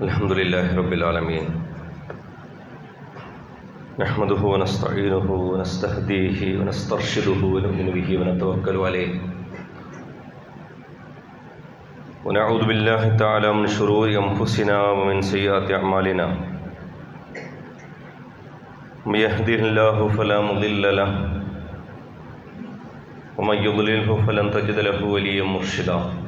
الحمد لله رب العالمين. نحمده ونستعينه ونستهديه ونسترشده ونؤمن به ونتوكل عليه. ونعوذ بالله تعالى من شرور أنفسنا ومن سيئات أعمالنا. من يهده الله فلا مضل له ومن يضلله فلن تجد له وليا مرشدا.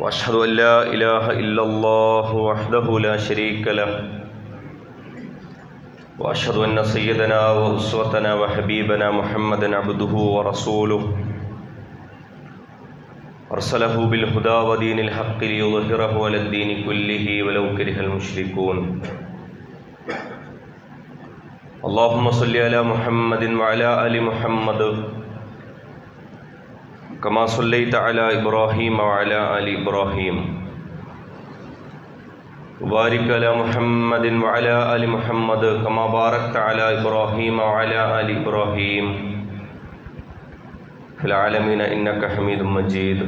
وأشهد أن لا إله إلا الله وحده لا شريك له. وأشهد أن سيدنا وأسوتنا وحبيبنا محمدا عبده ورسوله. أرسله بالهدى ودين الحق ليظهره على الدين كله ولو كره المشركون. اللهم صل على محمد وعلى آل محمد كما صليت على إبراهيم وعلى آل إبراهيم وبارك على محمد وعلى آل محمد كما باركت على إبراهيم وعلى آل إبراهيم في العالمين إنك حميد مجيد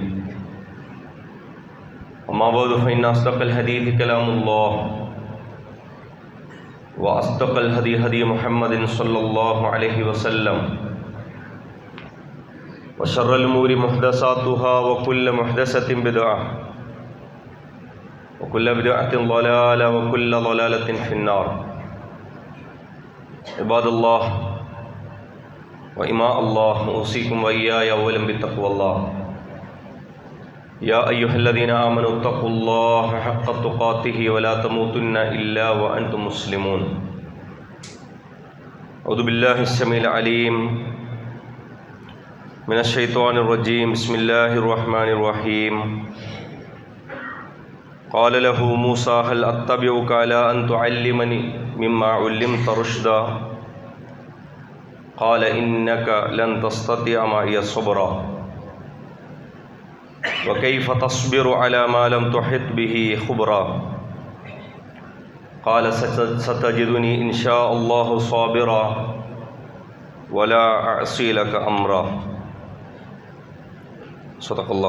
أما بعد فإن أصدق الحديث كلام الله وأصدق الهدي هدي محمد صلى الله عليه وسلم وشر الأمور محدثاتها وكل محدثة بدعة. وكل بدعة ضلالة وكل ضلالة في النار. عباد الله وإماء الله أوصيكم وإياي أولا بتقوى الله. يا أيها الذين آمنوا اتقوا الله حق تقاته ولا تموتن إلا وأنتم مسلمون. أعوذ بالله السميع العليم. من الشيطان الرجيم. بسم الله الرحمن الرحيم. قال له موسى هل أتبعك على أن تعلمني مما علمت رشدا؟ قال إنك لن تستطيع معي صبرا. وكيف تصبر على ما لم تحط به خبرا؟ قال ستجدني إن شاء الله صابرا ولا أعصي لك أمرا. സ്വതക്കുള്ള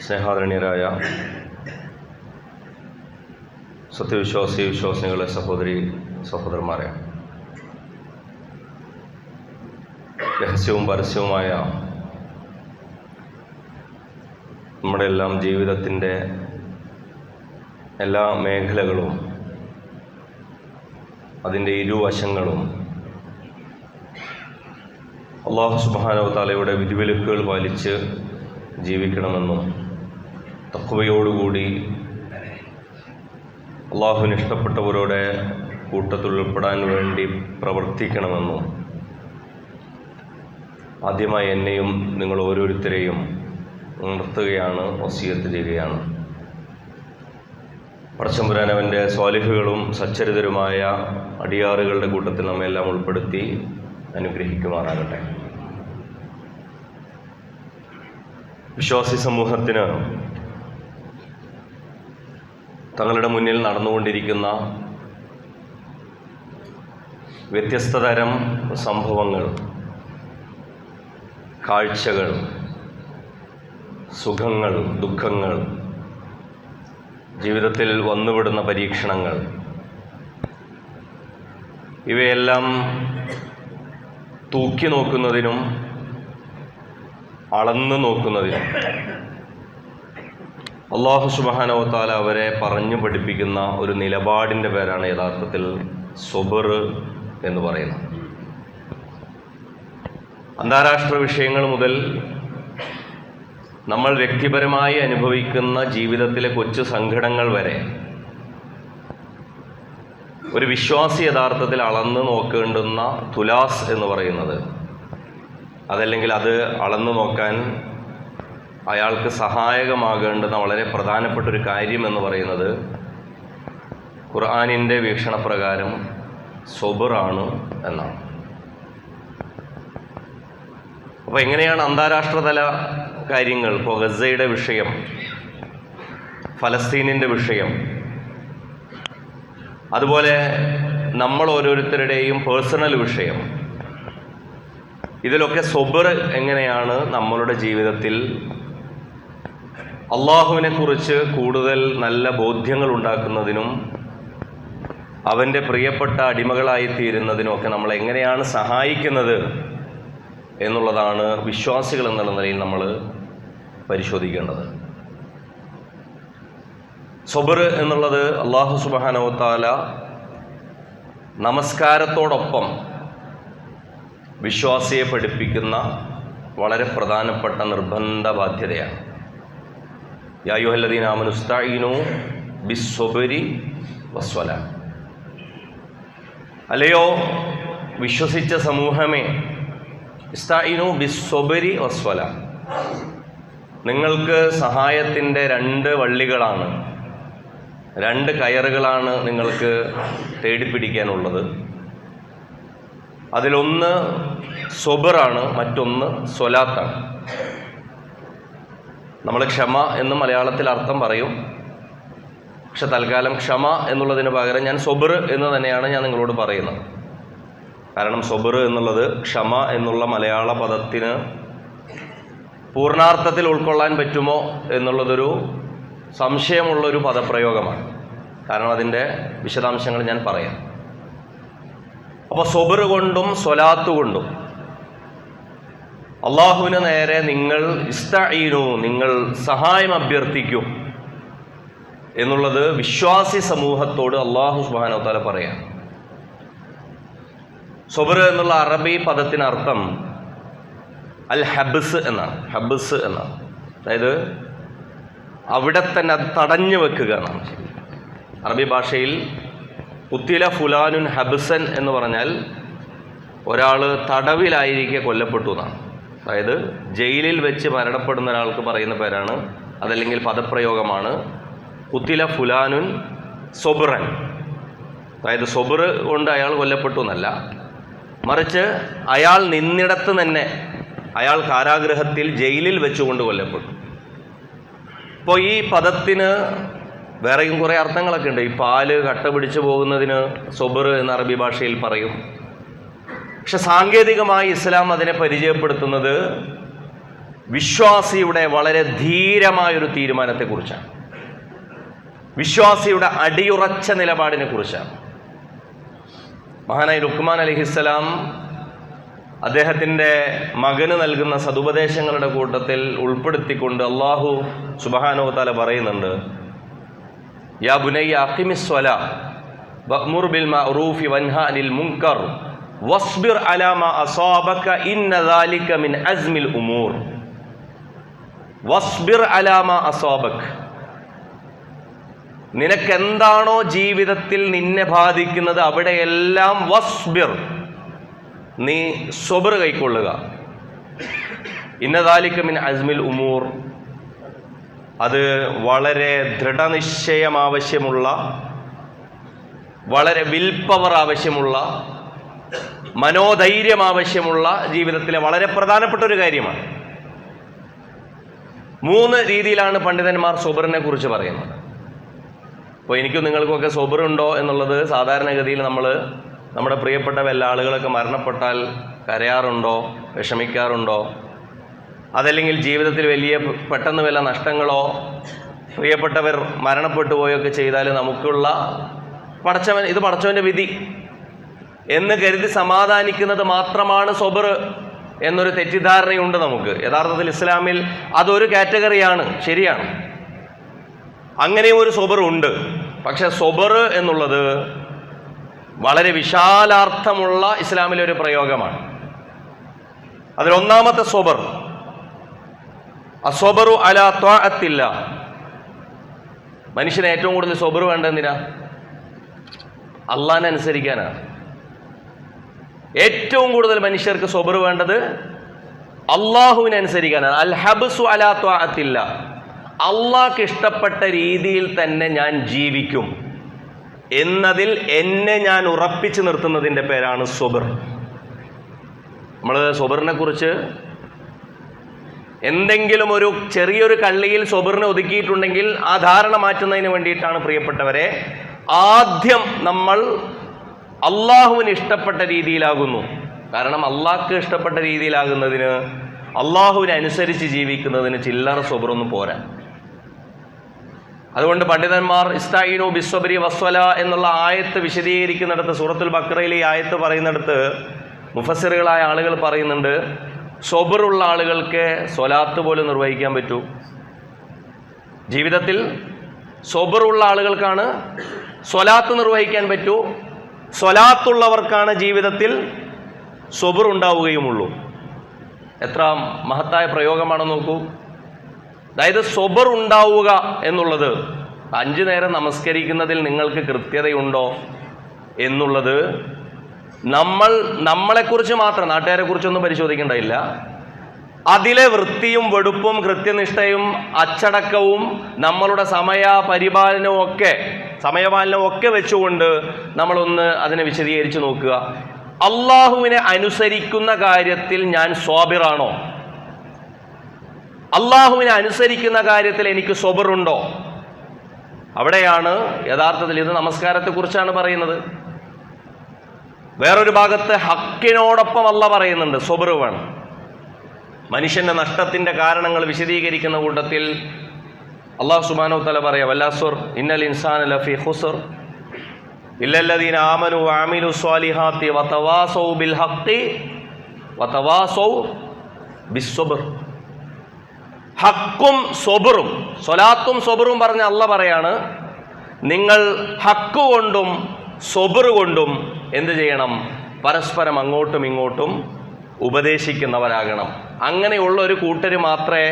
സ്നേഹാദരണീയരായ സത്യവിശ്വാസി വിശ്വാസികളെ സഹോദരി സഹോദരന്മാരെ രഹസ്യവും പരസ്യവുമായ നമ്മുടെ എല്ലാം ജീവിതത്തിന്റെ എല്ലാ മേഖലകളും അതിന്റെ ഇരുവശങ്ങളും അള്ളാഹു സുബാനവതാലയുടെ വിധിവിലക്കുകൾ പാലിച്ച് ജീവിക്കണമെന്നും തക്കവയോടുകൂടി അള്ളാഹുവിന് ഇഷ്ടപ്പെട്ടവരോടെ കൂട്ടത്തിൽ ഉൾപ്പെടാൻ വേണ്ടി പ്രവർത്തിക്കണമെന്നും ആദ്യമായി എന്നെയും നിങ്ങൾ ഓരോരുത്തരെയും ഉണർത്തുകയാണ് വസീയത്ത് ചെയ്യുകയാണ്. പടച്ചമ്പുരാനവന്റെ സ്വാലിഹുകളും സച്ചരിതരുമായ അടിയാറുകളുടെ കൂട്ടത്തിൽ നമ്മെല്ലാം ഉൾപ്പെടുത്തി അനുഗ്രഹിക്കുമാറാകട്ടെ. വിശ്വാസി സമൂഹത്തിന് തങ്ങളുടെ മുന്നിൽ നടന്നുകൊണ്ടിരിക്കുന്ന വ്യത്യസ്ത തരം സംഭവങ്ങൾ കാഴ്ചകൾ സുഖങ്ങൾ ദുഃഖങ്ങൾ ജീവിതത്തിൽ വന്നുവിടുന്ന പരീക്ഷണങ്ങൾ ഇവയെല്ലാം തൂക്കി നോക്കുന്നതിനും അളന്നു നോക്കുന്നതിനും അള്ളാഹു സുബാനവത്താല അവരെ പറഞ്ഞു പഠിപ്പിക്കുന്ന ഒരു നിലപാടിന്റെ പേരാണ് യഥാർത്ഥത്തിൽ സൊബർ എന്ന് പറയുന്നത്. അന്താരാഷ്ട്ര വിഷയങ്ങൾ മുതൽ നമ്മൾ വ്യക്തിപരമായി അനുഭവിക്കുന്ന ജീവിതത്തിലെ കൊച്ചു സങ്കടങ്ങൾ വരെ ഒരു വിശ്വാസി യഥാർത്ഥത്തിൽ അളന്ന് നോക്കേണ്ടുന്ന തുലാസ് എന്ന് പറയുന്നത്. അതല്ലെങ്കിൽ അത് അളന്നു നോക്കാൻ അയാൾക്ക് സഹായകമാകേണ്ടുന്ന വളരെ പ്രധാനപ്പെട്ട ഒരു കാര്യം എന്ന് പറയുന്നത് ഖുർആാനിന്റെ വീക്ഷണപ്രകാരം സൊബറാണ് എന്നാണ്. അപ്പോൾ എങ്ങനെയാണ് അന്താരാഷ്ട്രതല കാര്യങ്ങൾ? ഇപ്പോൾ ഗസയുടെ വിഷയം ഫലസ്തീനിന്റെ വിഷയം അതുപോലെ നമ്മൾ ഓരോരുത്തരുടെയും പേഴ്സണൽ വിഷയം. ഇതിലൊക്കെ സൊബർ എങ്ങനെയാണ് നമ്മളുടെ ജീവിതത്തിൽ അള്ളാഹുവിനെ കുറിച്ച് കൂടുതൽ നല്ല ബോധ്യങ്ങൾ ഉണ്ടാക്കുന്നതിനും അവന്റെ പ്രിയപ്പെട്ട അടിമകളായി തീരുന്നതിനും ഒക്കെ നമ്മൾ എങ്ങനെയാണ് സഹായിക്കുന്നത് എന്നുള്ളതാണ് വിശ്വാസികൾ എന്നുള്ള നിലയിൽ നമ്മൾ പരിശോധിക്കേണ്ടത്. സൊബർ എന്നുള്ളത് അള്ളാഹു സുബാനവത്താല നമസ്കാരത്തോടൊപ്പം വിശ്വാസിയെ പഠിപ്പിക്കുന്ന വളരെ പ്രധാനപ്പെട്ട നിർബന്ധ ബാധ്യതയാണ് യായുഹല്ലദീൻ ആമനുസ്തായിനു ബിസ്വബരി വസ്വല അല്ലയോ വിശ്വസിച്ച സമൂഹമേ ഇസ്തായിനു ബിസ്വബരി വസ്വല നിങ്ങൾക്ക് സഹായത്തിന്റെ രണ്ട് വള്ളികളാണ്. രണ്ട് കയറുകളാണ് നിങ്ങൾക്ക് തേടിപ്പിടിക്കാനുള്ളത്. അതിലൊന്ന് സൊബറാണ് മറ്റൊന്ന് സൊലാത്താണ്. നമ്മൾ ക്ഷമ എന്ന് മലയാളത്തിൽ അർത്ഥം പറയും. പക്ഷെ തൽക്കാലം ക്ഷമ എന്നുള്ളതിന് പകരം ഞാൻ സൊബർ എന്ന് തന്നെയാണ് ഞാൻ നിങ്ങളോട് പറയുന്നത്. കാരണം സൊബർ എന്നുള്ളത് ക്ഷമ എന്നുള്ള മലയാള പദത്തിന് പൂർണാർത്ഥത്തിൽ ഉൾക്കൊള്ളാൻ പറ്റുമോ എന്നുള്ളതൊരു സംശയമുള്ളൊരു പദപ്രയോഗമാണ്. കാരണം അതിന്റെ വിശദാംശങ്ങൾ ഞാൻ പറയാം. അപ്പോൾ സൊബർ കൊണ്ടും സ്വലാത്തു കൊണ്ടും അള്ളാഹുവിന് നേരെ നിങ്ങൾ ഇസ്തഈനു നിങ്ങൾ സഹായം അഭ്യർത്ഥിക്കൂ എന്നുള്ളത് വിശ്വാസി സമൂഹത്തോട് അള്ളാഹു സുബാനോ തല പറയാം. സൊബർ എന്നുള്ള അറബി പദത്തിനർത്ഥം അൽ ഹബ്സ് എന്നാണ്. ഹബ്സ് എന്നാണ്. അതായത് അവിടെ തന്നെ അത് തടഞ്ഞു വെക്കുക എന്നാണ് അറബി ഭാഷയിൽ ഉത്തില ഫുലാനുൻ ഹബ്സൻ എന്ന് പറഞ്ഞാൽ ഒരാൾ തടവിലായിരിക്കെ കൊല്ലപ്പെട്ടു എന്നാണ്. അതായത് ജയിലിൽ വെച്ച് മരണപ്പെടുന്ന ഒരാൾക്ക് പറയുന്ന പേരാണ് അതല്ലെങ്കിൽ പദപ്രയോഗമാണ് ഉത്തില ഫുലാനുൻ സൊബ്രൻ. അതായത് സൊബർ കൊണ്ട് അയാൾ കൊല്ലപ്പെട്ടു എന്നല്ല മറിച്ച് അയാൾ നിന്നിടത്ത് തന്നെ അയാൾ കാരാഗ്രഹത്തിൽ ജയിലിൽ വെച്ചുകൊണ്ട് കൊല്ലപ്പെട്ടു. അപ്പോൾ ഈ പദത്തിന് വേറെയും കുറേ അർത്ഥങ്ങളൊക്കെ ഉണ്ട്. ഈ പാൽ കട്ട പിടിച്ചു പോകുന്നതിന് സൊബർ എന്ന അറബി ഭാഷയിൽ പറയും. പക്ഷെ സാങ്കേതികമായി ഇസ്ലാം അതിനെ പരിചയപ്പെടുത്തുന്നത് വിശ്വാസിയുടെ വളരെ ധീരമായൊരു തീരുമാനത്തെക്കുറിച്ചാണ്. വിശ്വാസിയുടെ അടിയുറച്ച നിലപാടിനെ കുറിച്ചാണ് മഹാനായി റുക്മാൻ അലിഹിസ്സലാം അദ്ദേഹത്തിന്റെ മകന് നൽകുന്ന സതുപദേശങ്ങളുടെ കൂട്ടത്തിൽ ഉൾപ്പെടുത്തിക്കൊണ്ട് അള്ളാഹു സുബഹാനോ താല പറയുന്നുണ്ട് യാ ബുനയ്യ അഖിമിസ്വല വഅ്മുർ ബിൽ മഅറൂഫി വൻഹ അനിൽ മുൻകർ വസ്ബിർ അലാ മാ അസാബക ഇന്ന ദാലിക മിൻ അസ്മിൽ ഉമൂർ വസ്ബിർ അലാ മാ അസാബക് നിനക്കെന്താണോ ജീവിതത്തിൽ നിന്നെ ബാധിക്കുന്നത് അവിടെയെല്ലാം വസ്ബിർ. നീ സ്വബർ കൈക്കൊള്ളുക. ഇന്നതാലിക്കമിൻ മിൻ അസ്മിൽ ഉമൂർ. അത് വളരെ ദൃഢനിശ്ചയം ആവശ്യമുള്ള വളരെ വിൽ പവർ ആവശ്യമുള്ള മനോധൈര്യം ആവശ്യമുള്ള ജീവിതത്തിലെ വളരെ പ്രധാനപ്പെട്ട ഒരു കാര്യമാണ്. മൂന്ന് രീതിയിലാണ് പണ്ഡിതന്മാർ സൊബറിനെ കുറിച്ച് പറയുന്നത്. അപ്പോൾ എനിക്കും നിങ്ങൾക്കൊക്കെ സൊബറുണ്ടോ എന്നുള്ളത് സാധാരണഗതിയിൽ നമ്മൾ നമ്മുടെ പ്രിയപ്പെട്ട വല്ല ആളുകളൊക്കെ മരണപ്പെട്ടാൽ കരയാറുണ്ടോ? വിഷമിക്കാറുണ്ടോ? അതല്ലെങ്കിൽ ജീവിതത്തിൽ വലിയ പെട്ടെന്ന് വല്ല നഷ്ടങ്ങളോ പ്രിയപ്പെട്ടവർ മരണപ്പെട്ടു പോയൊക്കെ ചെയ്താൽ നമുക്കുള്ള പടച്ചവൻ ഇത് പടച്ചവന്റെ വിധി എന്ന് കരുതി സമാധാനിക്കുന്നത് മാത്രമാണ് സൊബർ എന്നൊരു തെറ്റിദ്ധാരണയുണ്ട് നമുക്ക്. യഥാർത്ഥത്തിൽ ഇസ്ലാമിൽ അതൊരു കാറ്റഗറിയാണ് ശരിയാണ്. അങ്ങനെയും ഒരു സൊബർ ഉണ്ട്. പക്ഷെ സൊബർ എന്നുള്ളത് വളരെ വിശാലാർത്ഥമുള്ള ഇസ്ലാമിലെ ഒരു പ്രയോഗമാണ്. അതിലൊന്നാമത്തെ സൊബർ. അസൊബറു അല ത്വാഅത്തില്ല. മനുഷ്യന് ഏറ്റവും കൂടുതൽ സൊബർ വേണ്ട എന്തിനാ? അള്ളാഹിനെ അനുസരിക്കാനാണ് ഏറ്റവും കൂടുതൽ മനുഷ്യർക്ക് സൊബർ വേണ്ടത് അള്ളാഹുവിനെ അനുസരിക്കാനാണ് അൽ ഹബ്സു അലാ ത്വാഅത്തില്ല. അള്ളാഹ്ക്ക് ഇഷ്ടപ്പെട്ട രീതിയിൽ തന്നെ ഞാൻ ജീവിക്കും. എന്നതിൽ എന്നെ ഞാൻ ഉറപ്പിച്ചു നിർത്തുന്നതിന്റെ പേരാണ് സൊബർ. നമ്മൾ സൊബറിനെ കുറിച്ച് എന്തെങ്കിലും ഒരു ചെറിയൊരു കള്ളിയിൽ സൊബറിനെ ഒതുക്കിയിട്ടുണ്ടെങ്കിൽ ആ ധാരണ മാറ്റുന്നതിന് വേണ്ടിയിട്ടാണ് പ്രിയപ്പെട്ടവരെ ആദ്യം നമ്മൾ അള്ളാഹുവിന് ഇഷ്ടപ്പെട്ട രീതിയിലാകുന്നു. കാരണം അള്ളാഹ്ക്ക് ഇഷ്ടപ്പെട്ട രീതിയിലാകുന്നതിന് അള്ളാഹുവിനനുസരിച്ച് ജീവിക്കുന്നതിന് ചില്ലറ സൊബറൊന്നും പോരാ. അതുകൊണ്ട് പണ്ഡിതന്മാർ ഇസ്തായിനു ബിസ്വബരി വസ്വല എന്നുള്ള ആയത്ത് വിശദീകരിക്കുന്നിടത്ത് സൂറത്തുൽ ബക്രയിലെ ഈ ആയത്ത് പറയുന്നിടത്ത് മുഫസ്സിറുകളായ ആളുകൾ പറയുന്നുണ്ട് സൊബറുള്ള ആളുകൾക്ക് സ്വലാത്ത് പോലും നിർവഹിക്കാൻ പറ്റൂ. ജീവിതത്തിൽ സൊബറുള്ള ആളുകൾക്കാണ് സ്വലാത്ത് നിർവഹിക്കാൻ പറ്റൂ. സ്വലാത്തുള്ളവർക്കാണ് ജീവിതത്തിൽ സൊബറുണ്ടാവുകയുമുള്ളൂ എത്ര മഹത്തായ പ്രയോഗമാണെന്ന് നോക്കൂ. അതായത് സ്വബർ ഉണ്ടാവുക എന്നുള്ളത്. അഞ്ചു നേരം നമസ്കരിക്കുന്നതിൽ നിങ്ങൾക്ക് കൃത്യതയുണ്ടോ? എന്നുള്ളത് നമ്മൾ നമ്മളെക്കുറിച്ച് മാത്രം നാട്ടുകാരെ കുറിച്ചൊന്നും പരിശോധിക്കേണ്ടതില്ല. അതിലെ വൃത്തിയും വെടുപ്പും കൃത്യനിഷ്ഠയും അച്ചടക്കവും നമ്മളുടെ സമയ പരിപാലനവും ഒക്കെ സമയപാലനവും ഒക്കെ വെച്ചുകൊണ്ട് നമ്മളൊന്ന് അതിനെ വിശദീകരിച്ച് നോക്കുക. അള്ളാഹുവിനെ അനുസരിക്കുന്ന കാര്യത്തിൽ ഞാൻ സ്വാബിറാണോ അള്ളാഹുവിനെ അനുസരിക്കുന്ന കാര്യത്തിൽ എനിക്ക് സ്വബറുണ്ടോ അവിടെയാണ് യഥാർത്ഥത്തിൽ ഇത് നമസ്കാരത്തെക്കുറിച്ചാണ് പറയുന്നത്. വേറൊരു ഭാഗത്ത് ഹക്കിനോടൊപ്പം അല്ല പറയുന്നുണ്ട് സ്വബറു വേണം. മനുഷ്യന്റെ നഷ്ടത്തിന്റെ കാരണങ്ങൾ വിശദീകരിക്കുന്ന കൂട്ടത്തിൽ അള്ളാഹു സുബാനോ തല പറയാം വല്ലാസുർ ഇന്നൽ ഇൻസാൻ ലഫി ഹുസുർ ഇല്ലല്ലദീന ആമനു ആമിലു സ്വാലിഹാത്തി വതവാസൗ ബിൽ ഹക്തി വതവാസൗ ബിസ്സബ്ർ. ഹക്കും സ്വബറും സ്വലാത്തും സ്വബറും പറഞ്ഞ അല്ല പറയാണ്. നിങ്ങൾ ഹക്ക് കൊണ്ടും സൊബറ് കൊണ്ടും എന്ത് ചെയ്യണം? പരസ്പരം അങ്ങോട്ടും ഇങ്ങോട്ടും ഉപദേശിക്കുന്നവരാകണം. അങ്ങനെയുള്ള ഒരു കൂട്ടർ മാത്രമേ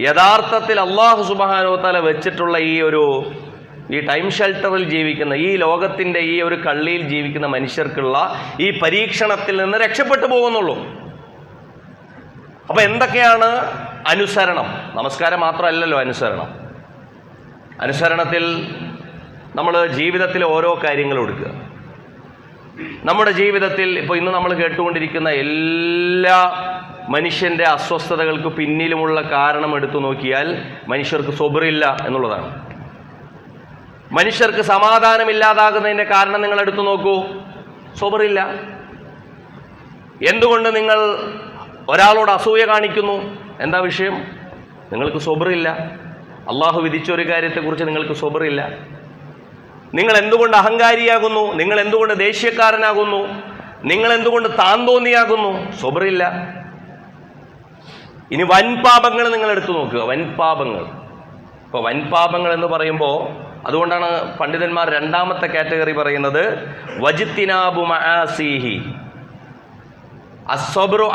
യഥാർത്ഥത്തിൽ അള്ളാഹു സുബാനോത്തല തല വെച്ചിട്ടുള്ള ഈ ഒരു ഈ ടൈം ഷെൽട്ടറിൽ ജീവിക്കുന്ന ഈ ലോകത്തിന്റെ ഈ ഒരു കള്ളിയിൽ ജീവിക്കുന്ന മനുഷ്യർക്കുള്ള ഈ പരീക്ഷണത്തിൽ നിന്ന് രക്ഷപ്പെട്ടു പോകുന്നുള്ളൂ. അപ്പൊ എന്തൊക്കെയാണ് അനുസരണം. നമസ്കാരം മാത്രമല്ലല്ലോ അനുസരണം. അനുസരണത്തിൽ നമ്മൾ ജീവിതത്തിൽ ഓരോ കാര്യങ്ങളും എടുക്കുക. നമ്മുടെ ജീവിതത്തിൽ ഇപ്പോൾ ഇന്ന് നമ്മൾ കേട്ടുകൊണ്ടിരിക്കുന്ന എല്ലാ മനുഷ്യന്റെ അസ്വസ്ഥതകൾക്ക് പിന്നിലുമുള്ള കാരണം എടുത്തു നോക്കിയാൽ മനുഷ്യർക്ക് സ്വബറില്ല എന്നുള്ളതാണ്. മനുഷ്യർക്ക് സമാധാനം സമാധാനമില്ലാതാകുന്നതിന്റെ കാരണം നിങ്ങൾ എടുത്തു നോക്കൂ. സ്വബറില്ല എന്തുകൊണ്ട് നിങ്ങൾ ഒരാളോട് അസൂയ കാണിക്കുന്നു? എന്താ വിഷയം? നിങ്ങൾക്ക് സ്വബറില്ല അള്ളാഹു വിധിച്ച ഒരു കാര്യത്തെക്കുറിച്ച് നിങ്ങൾക്ക് സ്വബറില്ല നിങ്ങൾ എന്തുകൊണ്ട് അഹങ്കാരിയാകുന്നു? നിങ്ങൾ എന്തുകൊണ്ട് ദേഷ്യക്കാരനാകുന്നു? നിങ്ങൾ എന്തുകൊണ്ട് താന്തോന്നിയാകുന്നു? സ്വബറില്ല ഇനി വൻപാപങ്ങൾ നിങ്ങൾ എടുത്തു നോക്കുക. വൻപാപങ്ങൾ ഇപ്പോൾ വൻപാപങ്ങൾ എന്ന് പറയുമ്പോൾ അതുകൊണ്ടാണ് പണ്ഡിതന്മാർ രണ്ടാമത്തെ കാറ്റഗറി പറയുന്നത് വജിത്തിനാബു മആസീഹി. അസ്വബ്രു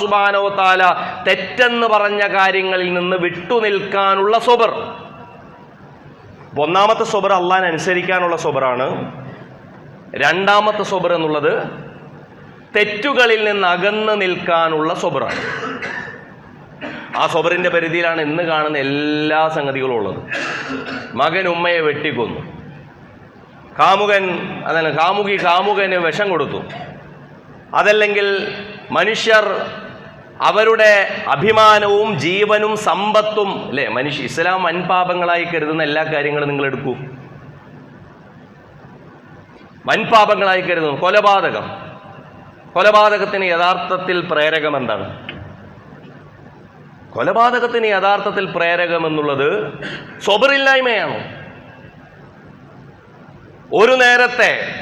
സുബാനോ തആല തെറ്റെന്ന് പറഞ്ഞ കാര്യങ്ങളിൽ നിന്ന് വിട്ടുനിൽക്കാനുള്ള സ്വബർ ഒന്നാമത്തെ സ്വബർ അള്ളാഹിനെ അനുസരിക്കാനുള്ള സ്വബറാണ് രണ്ടാമത്തെ സ്വബർ എന്നുള്ളത് തെറ്റുകളിൽ നിന്ന് അകന്ന് നിൽക്കാനുള്ള സ്വബറാണ് ആ സ്വബറിന്റെ പരിധിയിലാണ് ഇന്ന് കാണുന്ന എല്ലാ സംഗതികളും ഉള്ളത്. മകൻ ഉമ്മയെ വെട്ടിക്കൊന്നു. കാമുകൻ അതല്ല കാമുകി കാമുകന് വിഷം കൊടുത്തു. അതല്ലെങ്കിൽ മനുഷ്യർ അവരുടെ അഭിമാനവും ജീവനും സമ്പത്തും അല്ലേ? മനുഷ്യ ഇസ്ലാം വൻപാപങ്ങളായി കരുതുന്ന എല്ലാ കാര്യങ്ങളും നിങ്ങൾ എടുക്കൂ. വൻപാപങ്ങളായി കരുതുന്നു. കൊലപാതകം. കൊലപാതകത്തിന് യഥാർത്ഥത്തിൽ പ്രേരകം എന്താണ്? കൊലപാതകത്തിന് യഥാർത്ഥത്തിൽ പ്രേരകം എന്നുള്ളത് സ്വബറില്ലായ്മയാണോ. ഒരു നേരത്തെ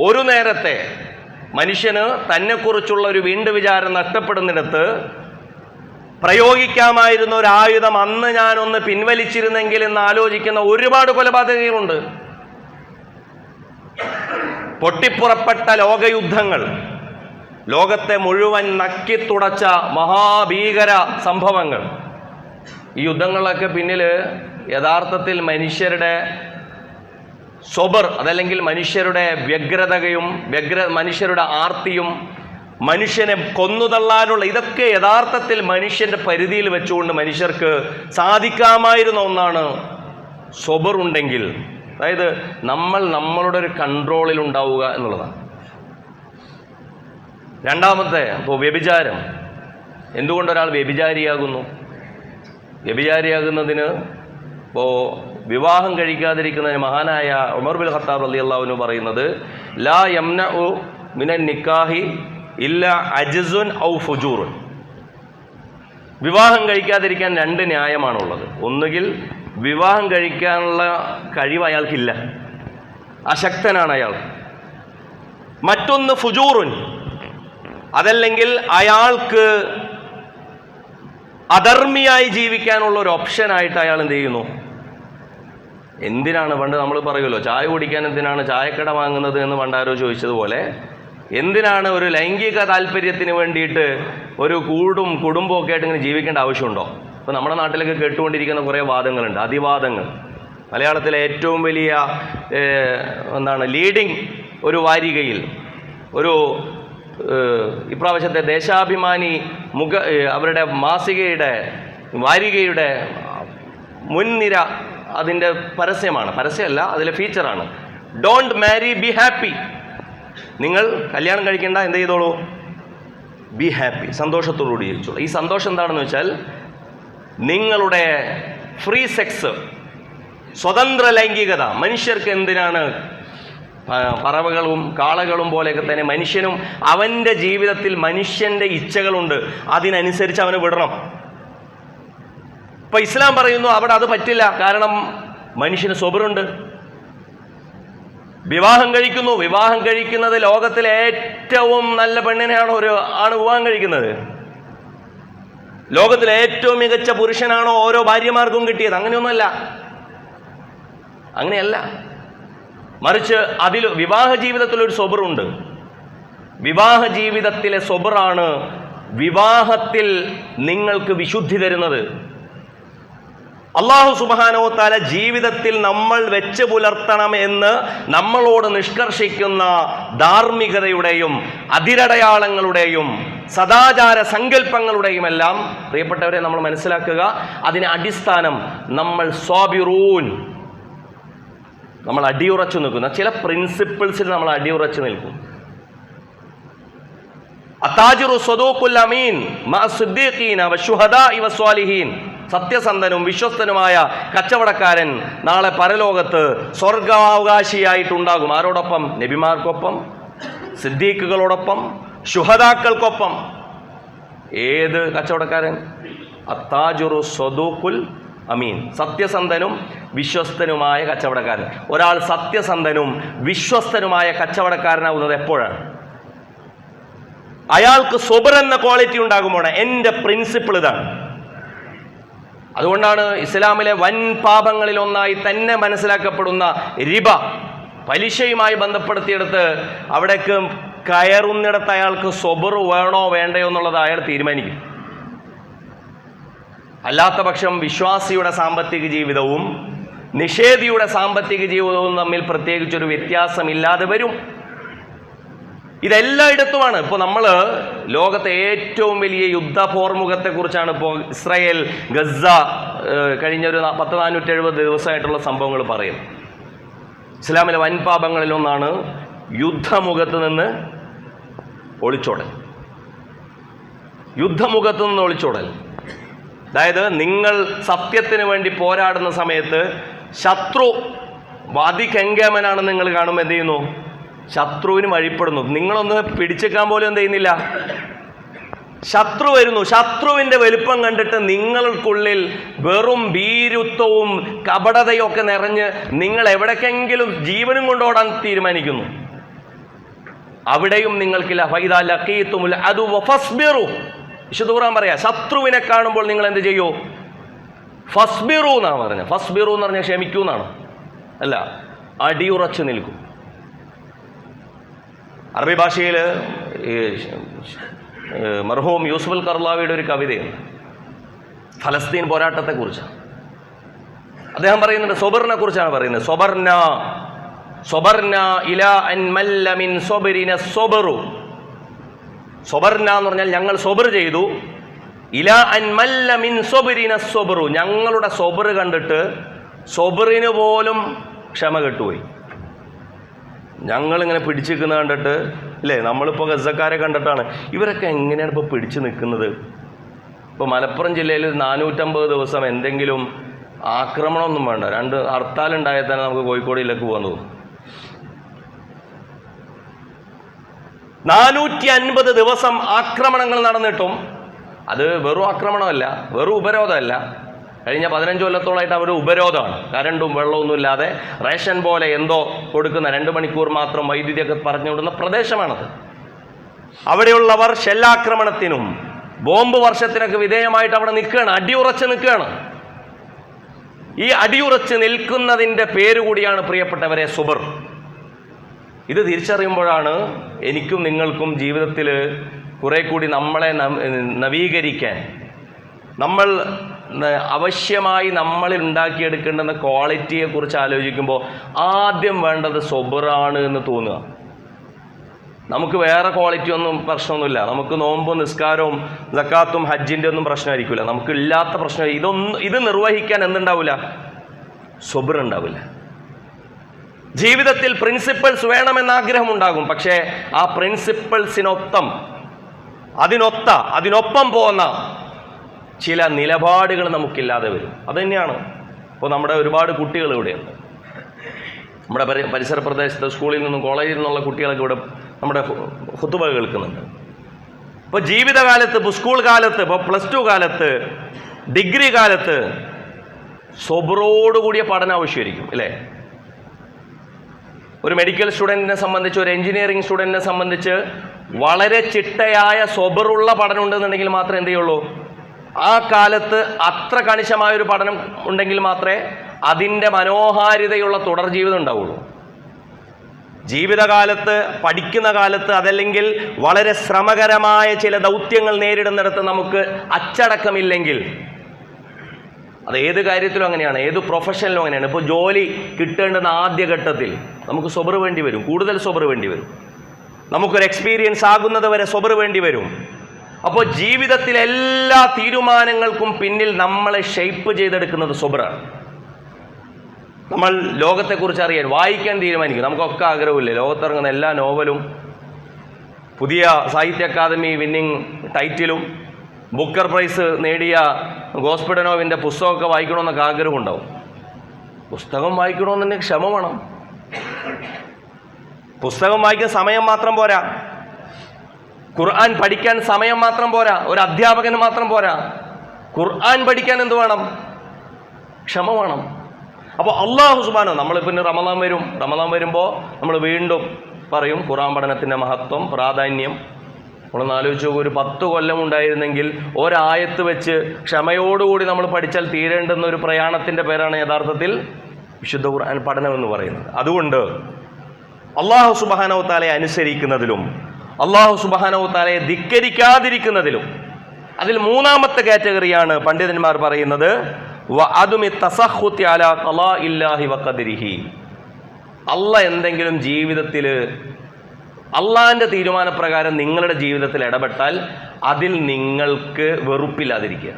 ഒരു നേരത്തെ മനുഷ്യന് തന്നെക്കുറിച്ചുള്ള ഒരു വീണ്ടു വിചാരം നഷ്ടപ്പെടുന്നിടത്ത് പ്രയോഗിക്കാമായിരുന്ന ഒരു ആയുധം അന്ന് ഞാനൊന്ന് പിൻവലിച്ചിരുന്നെങ്കിൽ എന്ന് ആലോചിക്കുന്ന ഒരുപാട് കൊലപാതകങ്ങളുണ്ട്. പൊട്ടിപ്പുറപ്പെട്ട ലോകയുദ്ധങ്ങൾ ലോകത്തെ മുഴുവൻ നക്കിത്തുടച്ച മഹാഭീകര സംഭവങ്ങൾ. ഈ യുദ്ധങ്ങളൊക്കെ പിന്നിൽ യഥാർത്ഥത്തിൽ മനുഷ്യരുടെ സ്വബർ അതല്ലെങ്കിൽ മനുഷ്യരുടെ വ്യഗ്രതയും വ്യഗ്ര മനുഷ്യരുടെ ആർത്തിയും മനുഷ്യനെ കൊന്നുതള്ളാനുള്ള ഇതൊക്കെ യഥാർത്ഥത്തിൽ മനുഷ്യന്റെ പരിധിയിൽ വെച്ചുകൊണ്ട് മനുഷ്യർക്ക് സാധിക്കാമായിരുന്ന ഒന്നാണ് സ്വബർ ഉണ്ടെങ്കിൽ. അതായത് നമ്മൾ നമ്മളുടെ ഒരു കൺട്രോളിൽ ഉണ്ടാവുക എന്നുള്ളതാണ്. രണ്ടാമത്തെ ഇപ്പോൾ വ്യഭിചാരം. എന്തുകൊണ്ട് ഒരാൾ വ്യഭിചാരിയാകുന്നു? വ്യഭിചാരിയാകുന്നതിന് ഇപ്പോൾ വിവാഹം കഴിക്കാതിരിക്കുന്നതിന് മഹാനായ ഉമർ ബിൽ ഖത്താബ് അലി അള്ളാഹുവിന് പറയുന്നത് ലാ യംന ഉ മിനൻ നിക്കാഹി ഇല്ല അജസുൻ ഔ ഫുജൂറുൻ. വിവാഹം കഴിക്കാതിരിക്കാൻ രണ്ട് ന്യായമാണുള്ളത്. ഒന്നുകിൽ വിവാഹം കഴിക്കാനുള്ള കഴിവ് അയാൾക്കില്ല. അശക്തനാണ് അയാൾ. മറ്റൊന്ന് ഫുജൂറുൻ. അതല്ലെങ്കിൽ അയാൾക്ക് അധർമ്മിയായി ജീവിക്കാനുള്ള ഒരു ഓപ്ഷനായിട്ട് അയാൾ എന്ത് ചെയ്യുന്നു? എന്തിനാണ് പണ്ട് നമ്മൾ പറയുമല്ലോ ചായ കുടിക്കാൻ എന്തിനാണ് ചായക്കട വാങ്ങുന്നത് എന്ന് പണ്ടാരോ ചോദിച്ചതുപോലെ എന്തിനാണ് ഒരു ലൈംഗിക താല്പര്യത്തിന് വേണ്ടിയിട്ട് ഒരു കൂടും കുടുംബവും ഒക്കെ ആയിട്ട് ഇങ്ങനെ ജീവിക്കേണ്ട ആവശ്യമുണ്ടോ? ഇപ്പോൾ നമ്മുടെ നാട്ടിലൊക്കെ കേട്ടുകൊണ്ടിരിക്കുന്ന കുറേ വാദങ്ങളുണ്ട് അതിവാദങ്ങൾ. മലയാളത്തിലെ ഏറ്റവും വലിയ എന്താണ് ലീഡിംഗ് ഒരു വാരികയിൽ ഒരു ഇപ്രാവശ്യത്തെ ദേശാഭിമാനി മുഖ അവരുടെ മാസികയുടെ വാരികയുടെ മുൻനിര അതിന്റെ പരസ്യമാണ്. പരസ്യമല്ല അതിലെ ഫീച്ചറാണ് ഡോണ്ട് മാരി ബി ഹാപ്പി നിങ്ങൾ കല്യാണം കഴിക്കേണ്ട എന്ത് ചെയ്തോളൂ? ബി ഹാപ്പി സന്തോഷത്തോടുകൂടി ജീവിച്ചോളൂ. ഈ സന്തോഷം എന്താണെന്ന് വെച്ചാൽ നിങ്ങളുടെ ഫ്രീ സെക്സ് സ്വതന്ത്ര ലൈംഗികത. മനുഷ്യർക്ക് എന്തിനാണ് പറവകളും കാളകളും പോലെയൊക്കെ തന്നെ മനുഷ്യനും അവന്റെ ജീവിതത്തിൽ മനുഷ്യന്റെ ഇച്ഛകളുണ്ട്. അതിനനുസരിച്ച് അവന് വിടണം. ഇപ്പൊ ഇസ്ലാം പറയുന്നു അവിടെ അത് പറ്റില്ല. കാരണം മനുഷ്യന് സ്വബറുണ്ട് വിവാഹം കഴിക്കുന്നു. വിവാഹം കഴിക്കുന്നത് ലോകത്തിലെ ഏറ്റവും നല്ല പെണ്ണിനെയാണോ ഒരു ആണ് വിവാഹം കഴിക്കുന്നത്. ലോകത്തിലെ ഏറ്റവും മികച്ച പുരുഷനാണോ ഓരോ ഭാര്യമാർക്കും കിട്ടിയത്. അങ്ങനെയൊന്നുമല്ല. അങ്ങനെയല്ല. മറിച്ച് അതിൽ വിവാഹ ജീവിതത്തിൽ ഒരു സ്വബറുണ്ട് വിവാഹ ജീവിതത്തിലെ സ്വബറാണ് വിവാഹത്തിൽ നിങ്ങൾക്ക് വിശുദ്ധി തരുന്നത്. അള്ളാഹു സുബാനോ താല ജീവിതത്തിൽ നമ്മൾ വെച്ച് പുലർത്തണം എന്ന് നമ്മളോട് നിഷ്കർഷിക്കുന്ന ധാർമ്മികതയുടെയും അതിരടയാളങ്ങളുടെയും സദാചാര സങ്കല്പങ്ങളുടെയും എല്ലാം പ്രിയപ്പെട്ടവരെ നമ്മൾ മനസ്സിലാക്കുക അതിന് അടിസ്ഥാനം നമ്മൾ സ്വാബിറൂൻ. നമ്മൾ അടിയുറച്ചു നിൽക്കുന്ന. ചില പ്രിൻസിപ്പിൾസിൽ നമ്മൾ അടിയുറച്ചു നിൽക്കും. അത്താജിറു സ്വദൂഖുൽ അമീൻ മഅ സിദ്ദീഖീന ഇവ വസ്വാലിഹീൻ സത്യസന്ധനും വിശ്വസ്തനുമായ കച്ചവടക്കാരൻ നാളെ പരലോകത്ത് സ്വർഗാവകാശിയായിട്ടുണ്ടാകും. ആരോടൊപ്പം? നബിമാർക്കൊപ്പം സിദ്ദീഖുകളോടൊപ്പം ശുഹതാക്കൾക്കൊപ്പം ഏത് കച്ചവടക്കാരൻ? അത്താജുറു സ്വദൂഖുൽ അമീൻ. സത്യസന്ധനും വിശ്വസ്തനുമായ കച്ചവടക്കാരൻ. ഒരാൾ സത്യസന്ധനും വിശ്വസ്തനുമായ കച്ചവടക്കാരനാവുന്നത് എപ്പോഴാണ്? അയാൾക്ക് സ്വബർ എന്ന ക്വാളിറ്റി ഉണ്ടാകുമ്പോഴാണ്. എന്റെ പ്രിൻസിപ്പിൾ ഇതാണ്. അതുകൊണ്ടാണ് ഇസ്ലാമിലെ വൻ പാപങ്ങളിൽ ഒന്നായി തന്നെ മനസ്സിലാക്കപ്പെടുന്ന റിബ പലിശയുമായി ബന്ധപ്പെടുത്തിയെടുത്ത് അവിടേക്ക് കയറുന്നിടത്ത് അയാൾക്ക് സ്വബർ വേണോ വേണ്ടയോ എന്നുള്ളത് അയാൾ തീരുമാനിക്കും. അല്ലാത്ത പക്ഷം വിശ്വാസിയുടെ സാമ്പത്തിക ജീവിതവും നിഷേധിയുടെ സാമ്പത്തിക ജീവിതവും തമ്മിൽ പ്രത്യേകിച്ചൊരു വ്യത്യാസമില്ലാതെ വരും. ഇതെല്ലായിടത്തുമാണ്. ഇപ്പോൾ നമ്മൾ ലോകത്തെ ഏറ്റവും വലിയ യുദ്ധ പോർമുഖത്തെക്കുറിച്ചാണ് ഇപ്പോൾ ഇസ്രയേൽ ഗസ കഴിഞ്ഞ ഒരു പത്ത് നാനൂറ്റി എഴുപത് ദിവസമായിട്ടുള്ള സംഭവങ്ങൾ പറയും ഇസ്ലാമിലെ വൻപാപങ്ങളിലൊന്നാണ് യുദ്ധമുഖത്ത് നിന്ന് ഒളിച്ചോടൽ. യുദ്ധമുഖത്ത് നിന്ന് ഒളിച്ചോടൽ. അതായത് നിങ്ങൾ സത്യത്തിന് വേണ്ടി പോരാടുന്ന സമയത്ത് ശത്രു അതികെങ്കേമനാണെന്ന് നിങ്ങൾ കാണുമ്പോൾ എന്ത് ചെയ്യുന്നു? ശത്രുവിന് വഴിപ്പെടുന്നു. നിങ്ങളൊന്ന് പിടിച്ചെക്കാൻ പോലും എന്ത് ചെയ്യുന്നില്ല. ശത്രു വരുന്നു. ശത്രുവിന്റെ വലിപ്പം കണ്ടിട്ട് നിങ്ങൾക്കുള്ളിൽ വെറും ഭീരുത്വവും കപടതയും ഒക്കെ നിറഞ്ഞ് നിങ്ങൾ എവിടേക്കെങ്കിലും ജീവനും കൊണ്ടോടാൻ തീരുമാനിക്കുന്നു. അവിടെയും നിങ്ങൾക്കില്ല. ഫൈദ ലക്കീത്തുമില്ല അത് ഫസ്ബിറു. വിശുദ്ധ ഖുർആൻ പറയാ ശത്രുവിനെ കാണുമ്പോൾ നിങ്ങൾ എന്ത് ചെയ്യൂ? ഫസ്ബിറു എന്നാണ് പറഞ്ഞത് ഫസ്ബിറു എന്ന് പറഞ്ഞാൽ ക്ഷമിക്കൂ എന്നാണ്. അല്ല അടിയുറച്ചു നിൽക്കും. അറബി ഭാഷയിൽ മർഹൂം യൂസുഫുൽ കർലാവിയുടെ ഒരു കവിതയുണ്ട് ഫലസ്തീൻ പോരാട്ടത്തെക്കുറിച്ച്. അദ്ദേഹം പറയുന്നുണ്ട് സൊബറിനെ കുറിച്ചാണ് പറയുന്നത്. സൊബർന സൊബർന ഇല അൻ മല്ല മിൻ സൊബരിന സൊബറു. സൊബർന എന്ന് പറഞ്ഞാൽ ഞങ്ങൾ സൊബർ ചെയ്തു. ഇല അൻ മല്ല മിൻ സൊബരിന സൊബറു. ഞങ്ങളുടെ സൊബർ കണ്ടിട്ട് സൊബറിന് പോലും ക്ഷമ കെട്ടുപോയി. ഞങ്ങളിങ്ങനെ പിടിച്ചു നിൽക്കുന്നത് കണ്ടിട്ട് അല്ലേ നമ്മളിപ്പോൾ ഗസക്കാരെ കണ്ടിട്ടാണ്. ഇവരൊക്കെ എങ്ങനെയാണ് ഇപ്പോൾ പിടിച്ചു നിൽക്കുന്നത്? ഇപ്പോൾ മലപ്പുറം ജില്ലയിൽ നാനൂറ്റമ്പത് ദിവസം എന്തെങ്കിലും ആക്രമണമൊന്നും വേണ്ട. രണ്ട് ഹർത്താൽ ഉണ്ടായാൽ തന്നെ നമുക്ക് കോഴിക്കോട് ജില്ലക്ക് പോകാൻ തോന്നും. നാനൂറ്റി അൻപത് ദിവസം ആക്രമണങ്ങൾ നടന്നിട്ടും അത് വെറും ആക്രമണമല്ല വെറും ഉപരോധമല്ല. കഴിഞ്ഞ പതിനഞ്ച് കൊല്ലത്തോളമായിട്ട് അവർ ഉപരോധമാണ്. കരണ്ടും വെള്ളമൊന്നും ഇല്ലാതെ റേഷൻ പോലെ എന്തോ കൊടുക്കുന്ന രണ്ട് മണിക്കൂർ മാത്രം വൈദ്യുതിയൊക്കെ പറഞ്ഞു വിടുന്ന പ്രദേശമാണത്. അവിടെയുള്ളവർ ഷെല്ലാക്രമണത്തിനും ബോംബ് വർഷത്തിനൊക്കെ വിധേയമായിട്ട് അവിടെ നിൽക്കുകയാണ്. അടിയുറച്ച് നിൽക്കുകയാണ്. ഈ അടിയുറച്ച് നിൽക്കുന്നതിന്റെ പേരുകൂടിയാണ് പ്രിയപ്പെട്ടവരെ സുബർ. ഇത് തിരിച്ചറിയുമ്പോഴാണ് എനിക്കും നിങ്ങൾക്കും ജീവിതത്തിൽ കുറെ കൂടി നമ്മളെ നവീകരിക്കാൻ. നമ്മൾ അവശ്യമായി നമ്മളിൽ ഉണ്ടാക്കിയെടുക്കേണ്ടുന്ന ക്വാളിറ്റിയെക്കുറിച്ച് ആലോചിക്കുമ്പോൾ ആദ്യം വേണ്ടത് സൊബറാണ് എന്ന് തോന്നുക. നമുക്ക് വേറെ ക്വാളിറ്റി ഒന്നും പ്രശ്നമൊന്നുമില്ല. നമുക്ക് നോമ്പും നിസ്കാരവും ജക്കാത്തും ഹജ്ജിന്റെ ഒന്നും പ്രശ്നമായിരിക്കില്ല നമുക്ക് ഇല്ലാത്ത പ്രശ്നം. ഇതൊന്നും ഇത് നിർവഹിക്കാൻ എന്തുണ്ടാവില്ല സൊബർ ജീവിതത്തിൽ പ്രിൻസിപ്പിൾസ് വേണമെന്ന് ആഗ്രഹമുണ്ടാകും പക്ഷേ ആ പ്രിൻസിപ്പിൾസിനൊത്തം അതിനൊത്ത അതിനൊപ്പം പോകുന്ന ചില നിലപാടുകൾ നമുക്കില്ലാതെ വരും. അതുതന്നെയാണ് ഇപ്പോൾ നമ്മുടെ ഒരുപാട് കുട്ടികൾ ഇവിടെയുണ്ട്. നമ്മുടെ പരി പരിസര പ്രദേശത്ത് സ്കൂളിൽ നിന്നും കോളേജിൽ നിന്നുള്ള കുട്ടികളൊക്കെ ഇവിടെ നമ്മുടെ ഹുത്തുബ കേൾക്കുന്നുണ്ട്. ഇപ്പോൾ ജീവിതകാലത്ത് ഇപ്പോൾ സ്കൂൾ കാലത്ത് ഇപ്പോൾ പ്ലസ് ടു കാലത്ത് ഡിഗ്രി കാലത്ത് സൊബറോടുകൂടിയ പഠനം ആവശ്യമായിരിക്കും അല്ലേ? ഒരു മെഡിക്കൽ സ്റ്റുഡന്റിനെ സംബന്ധിച്ച് ഒരു എഞ്ചിനീയറിംഗ് സ്റ്റുഡന്റിനെ സംബന്ധിച്ച് വളരെ ചിട്ടയായ സൊബറുള്ള പഠനം ഉണ്ടെന്നുണ്ടെങ്കിൽ മാത്രമേ എന്ത് ചെയ്യുള്ളൂ? ആ കാലത്ത് അത്ര കണിശമായ ഒരു പഠനം ഉണ്ടെങ്കിൽ മാത്രമേ അതിന്റെ മനോഹാരിതയുള്ള തുടർ ജീവിതം ഉണ്ടാവുള്ളൂ. ജീവിതകാലത്ത് പഠിക്കുന്ന കാലത്ത് അതല്ലെങ്കിൽ വളരെ ശ്രമകരമായ ചില ദൗത്യങ്ങൾ നേരിടുന്നിടത്ത് നമുക്ക് അച്ചടക്കമില്ലെങ്കിൽ അത് ഏത് കാര്യത്തിലും അങ്ങനെയാണ് ഏത് പ്രൊഫഷനിലും അങ്ങനെയാണ്. ഇപ്പോൾ ജോലി കിട്ടേണ്ടുന്ന ആദ്യഘട്ടത്തിൽ നമുക്ക് സ്വബർ വേണ്ടി വരും കൂടുതൽ സ്വബർ വേണ്ടി വരും. നമുക്കൊരു എക്സ്പീരിയൻസ് ആകുന്നത് വരെ സ്വബർ വേണ്ടി വരും. അപ്പോൾ ജീവിതത്തിലെ എല്ലാ തീരുമാനങ്ങൾക്കും പിന്നിൽ നമ്മളെ ഷെയ്പ്പ് ചെയ്തെടുക്കുന്നത് സ്വബറാണ് നമ്മൾ ലോകത്തെക്കുറിച്ച് അറിയാൻ വായിക്കാൻ തീരുമാനിക്കും. നമുക്കൊക്കെ ആഗ്രഹമില്ലേ? ലോകത്തിറങ്ങുന്ന എല്ലാ നോവലും പുതിയ സാഹിത്യ അക്കാദമി വിന്നിങ് ടൈറ്റിലും ബുക്കർ പ്രൈസ് നേടിയ ഗോസ്പിഡനോവിന്റെ പുസ്തകമൊക്കെ വായിക്കണമെന്നൊക്കെ ആഗ്രഹമുണ്ടാവും. പുസ്തകം വായിക്കണമെന്നുണ്ടെങ്കിൽ ക്ഷമ വേണം. പുസ്തകം വായിക്കുന്ന സമയം മാത്രം പോരാ. ഖുർആൻ പഠിക്കാൻ സമയം മാത്രം പോരാ ഒരു അധ്യാപകന് മാത്രം പോരാ. ഖുർആൻ പഠിക്കാൻ എന്ത് വേണം? ക്ഷമ വേണം. അപ്പോൾ അള്ളാഹു സുബാനോ നമ്മൾ പിന്നെ റമദാൻ വരും. റമദാൻ വരുമ്പോൾ നമ്മൾ വീണ്ടും പറയും ഖുർആൻ പഠനത്തിന്റെ മഹത്വം പ്രാധാന്യം. നമ്മളൊന്ന് ആലോചിച്ച് നോക്കും ഒരു പത്ത് കൊല്ലം ഉണ്ടായിരുന്നെങ്കിൽ ഒരായത്ത് വെച്ച് ക്ഷമയോടുകൂടി നമ്മൾ പഠിച്ചാൽ തീരേണ്ടുന്ന ഒരു പ്രയാണത്തിന്റെ പേരാണ് യഥാർത്ഥത്തിൽ വിശുദ്ധ ഖുർആൻ പഠനം എന്ന് പറയുന്നത്. അതുകൊണ്ട് അള്ളാഹു സുബാനവത്താലെ അനുസരിക്കുന്നതിലും അള്ളാഹു സുബാനവത്താലെ ധിക്കരിക്കാതിരിക്കുന്നതിലും അതിൽ മൂന്നാമത്തെ കാറ്റഗറിയാണ് പണ്ഡിതന്മാർ പറയുന്നത് അള്ള എന്തെങ്കിലും ജീവിതത്തിൽ അള്ളാഹിന്റെ തീരുമാനപ്രകാരം നിങ്ങളുടെ ജീവിതത്തിൽ ഇടപെട്ടാൽ അതിൽ നിങ്ങൾക്ക് വെറുപ്പില്ലാതിരിക്കുക.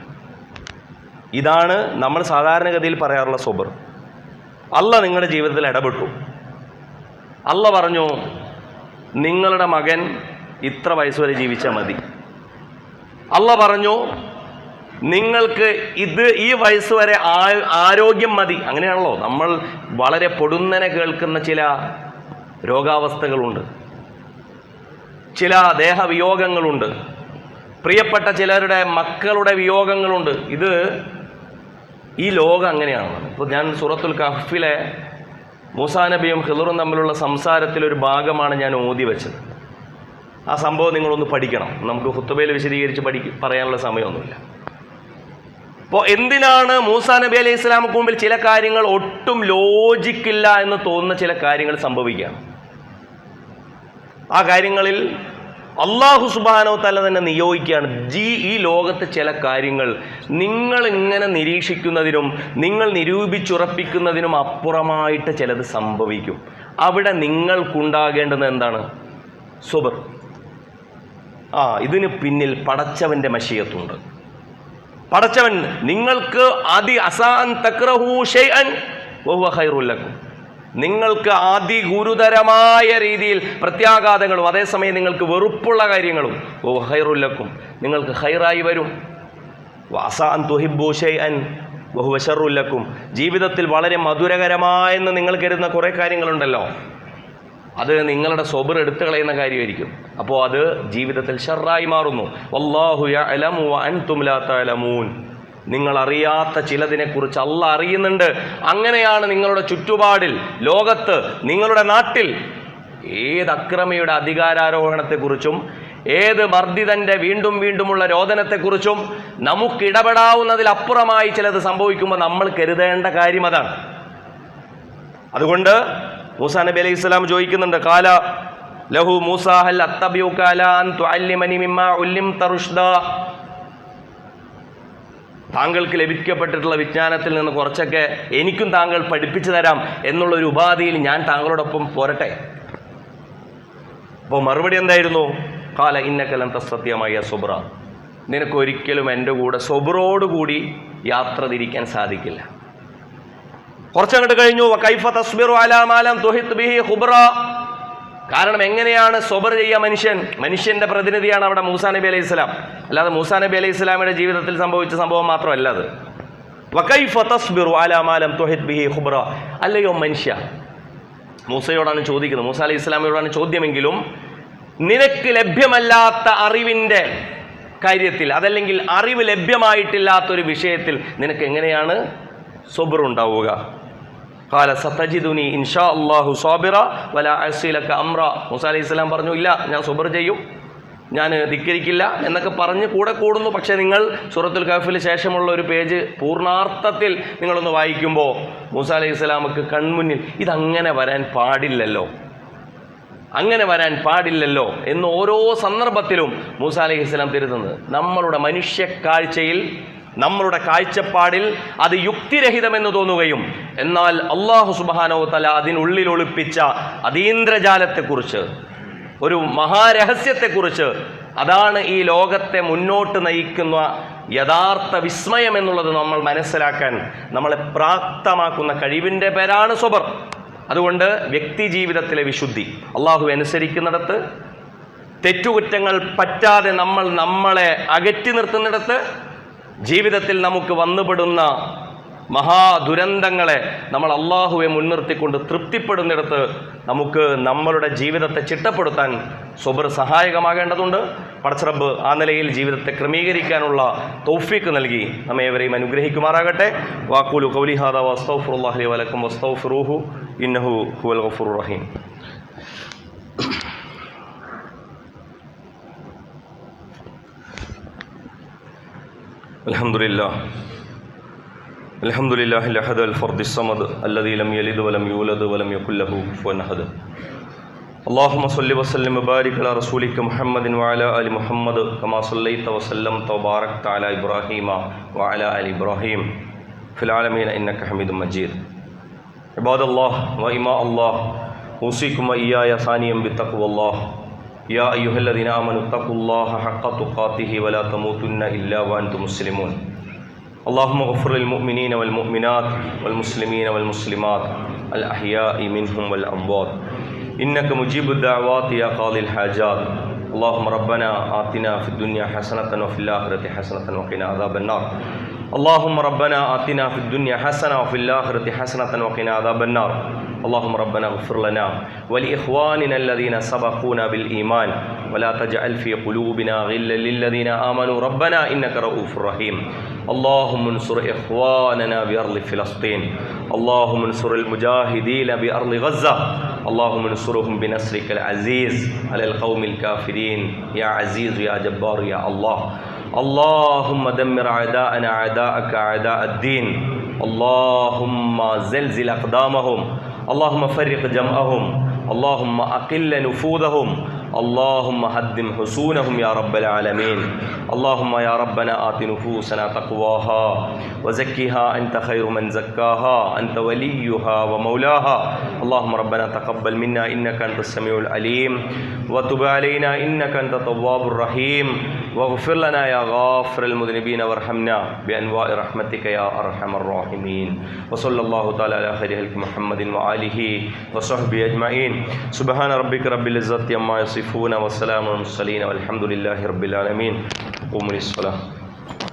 ഇതാണ് നമ്മൾ സാധാരണഗതിയിൽ പറയാറുള്ള സ്വബർ അല്ല നിങ്ങളുടെ ജീവിതത്തിൽ ഇടപെട്ടു. അല്ല പറഞ്ഞു നിങ്ങളുടെ മകൻ ഇത്ര വയസ്സുവരെ ജീവിച്ചാൽ മതി. അല്ല പറഞ്ഞു നിങ്ങൾക്ക് ഇത് ഈ വയസ്സ് വരെ ആരോഗ്യം മതി. അങ്ങനെയാണല്ലോ നമ്മൾ വളരെ പൊടുന്നനെ കേൾക്കുന്ന ചില രോഗാവസ്ഥകളുണ്ട്. ചില ദേഹവിയോഗങ്ങളുണ്ട്. പ്രിയപ്പെട്ട ചിലരുടെ മക്കളുടെ വിയോഗങ്ങളുണ്ട്. ഇത് ഈ ലോകം അങ്ങനെയാണ് ഇപ്പോൾ ഞാൻ സൂറത്തുൽ കഹ്ഫിലെ മൂസാ നബിയും ഹിലറും തമ്മിലുള്ള സംസാരത്തിലൊരു ഭാഗമാണ് ഞാൻ ഓതി വെച്ചത്. ആ സംഭവം നിങ്ങളൊന്ന് പഠിക്കണം. നമുക്ക് ഹുത്തുബയിൽ വിശദീകരിച്ച് പഠി പറയാനുള്ള സമയമൊന്നുമില്ല. അപ്പോൾ എന്തിനാണ് മൂസാ നബി അലൈഹി ഇസ്ലാമുക്ക് മുമ്പിൽ ചില കാര്യങ്ങൾ ഒട്ടും ലോജിക്കില്ല എന്ന് തോന്നുന്ന ചില കാര്യങ്ങൾ സംഭവിക്കുകയാണ് ആ കാര്യങ്ങളിൽ അള്ളാഹു സുബാനോ തല തന്നെ നിയോഗിക്കുകയാണ്. ജി ഈ ലോകത്തെ ചില കാര്യങ്ങൾ നിങ്ങൾ ഇങ്ങനെ നിരീക്ഷിക്കുന്നതിനും നിങ്ങൾ നിരൂപിച്ചുറപ്പിക്കുന്നതിനും അപ്പുറമായിട്ട് ചിലത് സംഭവിക്കും. അവിടെ നിങ്ങൾക്കുണ്ടാകേണ്ടത് എന്താണ്? സുബർ. ആ ഇതിന് പിന്നിൽ പടച്ചവന്റെ മഷിയത്തുണ്ട്. പടച്ചവൻ നിങ്ങൾക്ക് അതി അസാൻ തക്രഹൂ ഷൈഅൻ വഹുവ ഖൈറുൽ ലക്കും. നിങ്ങൾക്ക് അതിഗുരുതരമായ രീതിയിൽ പ്രത്യാഘാതങ്ങളും അതേസമയം നിങ്ങൾക്ക് വെറുപ്പുള്ള കാര്യങ്ങളും ഓ ഹൈറുല്ലക്കും നിങ്ങൾക്ക് ഹൈറായി വരും. വാസാൻ തുഹിബു അൻ ബഹുവശറുല്ലക്കും ജീവിതത്തിൽ വളരെ മധുരകരമായെന്ന് നിങ്ങൾ കരുതുന്ന കുറേ കാര്യങ്ങളുണ്ടല്ലോ. അത് നിങ്ങളുടെ സ്വബർ എടുത്തു കളയുന്ന കാര്യമായിരിക്കും. അപ്പോൾ അത് ജീവിതത്തിൽ ഷറായി മാറുന്നു. വല്ലാഹു അലമു അൻ അൻതും അലമൂൻ നിങ്ങൾ അറിയാത്ത ചിലതിനെക്കുറിച്ച് അല്ല അറിയുന്നുണ്ട്. അങ്ങനെയാണ് നിങ്ങളുടെ ചുറ്റുപാടിൽ ലോകത്ത് നിങ്ങളുടെ നാട്ടിൽ ഏത് അക്രമിയുടെ അധികാരാരോഹണത്തെക്കുറിച്ചും ഏത് മർദ്ദിതന്റെ വീണ്ടും വീണ്ടുമുള്ള രോദനത്തെക്കുറിച്ചും നമുക്ക് ഇടപെടാവുന്നതിലപ്പുറമായി ചിലത് സംഭവിക്കുമ്പോൾ നമ്മൾ കരുതേണ്ട കാര്യം അതാണ്. അതുകൊണ്ട് മൂസാ നബി അലൈഹി ഇസ്ലാം ചോദിക്കുന്നുണ്ട് കാല ലഹു മൂസാ ഹൽ അത്തബ്യൂ കാല അൻ മിമ്മ ഉല്ലിം റുഷ്ദാ? താങ്കൾക്ക് ലഭിക്കപ്പെട്ടിട്ടുള്ള വിജ്ഞാനത്തിൽ നിന്ന് കുറച്ചൊക്കെ എനിക്കും താങ്കൾ പഠിപ്പിച്ചു തരാം എന്നുള്ളൊരു ഉപാധിയിൽ ഞാൻ താങ്കളോടൊപ്പം പോരട്ടെ? അപ്പോൾ മറുപടി എന്തായിരുന്നു? കാല ഇന്നക്കലം തസ്സത്യമായ സുബ്ര നിനക്ക് ഒരിക്കലും എന്റെ കൂടെ സുബ്രോടുകൂടി യാത്ര തിരിക്കാൻ സാധിക്കില്ല. കുറച്ചങ്ങോട്ട് കഴിഞ്ഞു. കൈഫ തസ്ബിറു ബിഹി ഖുബ്ര കാരണം എങ്ങനെയാണ് സ്വബർ ചെയ്യുക മനുഷ്യൻ? മനുഷ്യന്റെ പ്രതിനിധിയാണ് അവിടെ മൂസാ നബി അലൈഹി സ്വലാം. അല്ലാതെ മൂസാ നബി അലൈഹി സ്വലാമിയുടെ ജീവിതത്തിൽ സംഭവിച്ച സംഭവം മാത്രമല്ല അത്. അല്ലയോ മനുഷ്യ. മൂസയോടാണ് ചോദിക്കുന്നത്. മൂസ അലൈഹി ഇസ്ലാമിയോടാണ് ചോദ്യമെങ്കിലും നിനക്ക് ലഭ്യമല്ലാത്ത അറിവിന്റെ കാര്യത്തിൽ അതല്ലെങ്കിൽ അറിവ് ലഭ്യമായിട്ടില്ലാത്തൊരു വിഷയത്തിൽ നിനക്ക് എങ്ങനെയാണ് സൊബർ ഉണ്ടാവുക? കാല സത്തജിദുനി ഇൻഷാ അള്ളാഹു സോബിറ വല അസീലക്ക അമ്ര മൂസ അലൈഹി പറഞ്ഞു ഇല്ല ഞാൻ സുബർ ചെയ്യും. ഞാൻ ധിക്കരിക്കില്ല. എന്നൊക്കെ പറഞ്ഞ് കൂടെ കൂടുന്നു. പക്ഷേ നിങ്ങൾ സൂറത്തുൽ കഫിന് ശേഷമുള്ള ഒരു പേജ് പൂർണാർത്ഥത്തിൽ നിങ്ങളൊന്ന് വായിക്കുമ്പോൾ മൂസ അലൈഹി സ്വലാമക്ക് കൺമുന്നിൽ ഇതങ്ങനെ വരാൻ പാടില്ലല്ലോ. അങ്ങനെ വരാൻ പാടില്ലല്ലോ. എന്ന് ഓരോ സന്ദർഭത്തിലും മൂസ അലൈഹി സ്വലാം തിരുത്തുന്നത് നമ്മളുടെ മനുഷ്യ കാഴ്ചയിൽ നമ്മളുടെ കാഴ്ചപ്പാടിൽ അത് യുക്തിരഹിതമെന്ന് തോന്നുകയും എന്നാൽ അള്ളാഹു സുബാനോ തല അതിനുള്ളിൽ ഒളിപ്പിച്ച അതീന്ദ്രജാലത്തെക്കുറിച്ച് ഒരു മഹാരഹസ്യത്തെക്കുറിച്ച് അതാണ് ഈ ലോകത്തെ മുന്നോട്ട് നയിക്കുന്ന യഥാർത്ഥ വിസ്മയം എന്നുള്ളത് നമ്മൾ മനസ്സിലാക്കാൻ നമ്മളെ പ്രാപ്തമാക്കുന്ന കഴിവിന്റെ പേരാണ് സ്വബർ. അതുകൊണ്ട് വ്യക്തി ജീവിതത്തിലെ വിശുദ്ധി അള്ളാഹു അനുസരിക്കുന്നിടത്ത് തെറ്റുകുറ്റങ്ങൾ പറ്റാതെ നമ്മൾ നമ്മളെ അകറ്റി നിർത്തുന്നിടത്ത് ജീവിതത്തിൽ നമുക്ക് വന്നുപെടുന്ന മഹാദുരന്തങ്ങളെ നമ്മൾ അള്ളാഹുവെ മുൻനിർത്തിക്കൊണ്ട് തൃപ്തിപ്പെടുന്നിടത്ത് നമുക്ക് നമ്മളുടെ ജീവിതത്തെ ചിട്ടപ്പെടുത്താൻ സ്വബർ സഹായകമാകേണ്ടതുണ്ട്. പടച്ചറബ് ആ നിലയിൽ ജീവിതത്തെ ക്രമീകരിക്കാനുള്ള തൗഫീക്ക് നൽകി നമ്മെ ഏവരെയും അനുഗ്രഹിക്കുമാറാകട്ടെ. വാക്കൂലു കൗലിഹാദ വസ്തൗഫുറുല്ലാഹി വലക്കും വസ്തൗഫുറൂഹു ഇന്നഹു ഹുവൽ ഗഫുർ റഹീം. الحمد لله الحمد لله الأحد الفرد الصمد الذي لم يلد ولم يولد ولم يكن له كفوا أحد اللهم صل وسلم وبارك على رسولك محمد وعلى آل محمد كما صليت وسلمت وباركت على إبراهيم وعلى آل إبراهيم في العالمين إنك حميد مجيد عباد الله وإماء الله أوصيكم وإياي ثانيا بتقوى الله يا أيها الذين آمنوا اتقوا الله حق تقاته ولا تموتن إلا وأنتم مسلمون. اللهم اغفر للمؤمنين والمؤمنات والمسلمين والمسلمات الأحياء منهم والأموات. إنك مجيب الدعوات يا قاضي الحاجات. اللهم ربنا آتنا في الدنيا حسنة وفي الآخرة حسنة وقنا عذاب النار. اللهم ربنا آتنا في الدنيا حسنة وفي الآخرة حسنة وقنا عذاب النار. اللهم ربنا اغفر لنا ولإخواننا الذين سبقونا بالإيمان. ولا تجعل في قلوبنا غلا للذين آمنوا. ربنا إنك رؤوف رحيم. اللهم انصر إخواننا بأرض فلسطين. اللهم انصر المجاهدين بأرض غزة. اللهم انصرهم بنصرك العزيز على القوم الكافرين. يا عزيز يا جبار يا الله. اللهم دمر أعداءنا أعداءك أعداء الدين. اللهم زلزل أقدامهم. اللهم فرق جمعهم. اللهم أقل نفوذهم. اللهم هدم حصونهم يا رب العالمين. اللهم يا ربنا آت نفوسنا تقواها وزكها أنت خير من زكاها أنت وليها ومولاها. اللهم ربنا تقبل منا إنك أنت السميع العليم. وتب علينا إنك أنت التواب الرحيم. واغفر لنا يا غافر المذنبين وارحمنا بأنواع رحمتك يا أرحم الراحمين. وصلى الله تعالى على خير محمد وآله وصحبه أجمعين. سبحان ربك رب العزة عما يصفون. وسلام على المرسلين والحمد لله رب العالمين. قوموا للصلاة.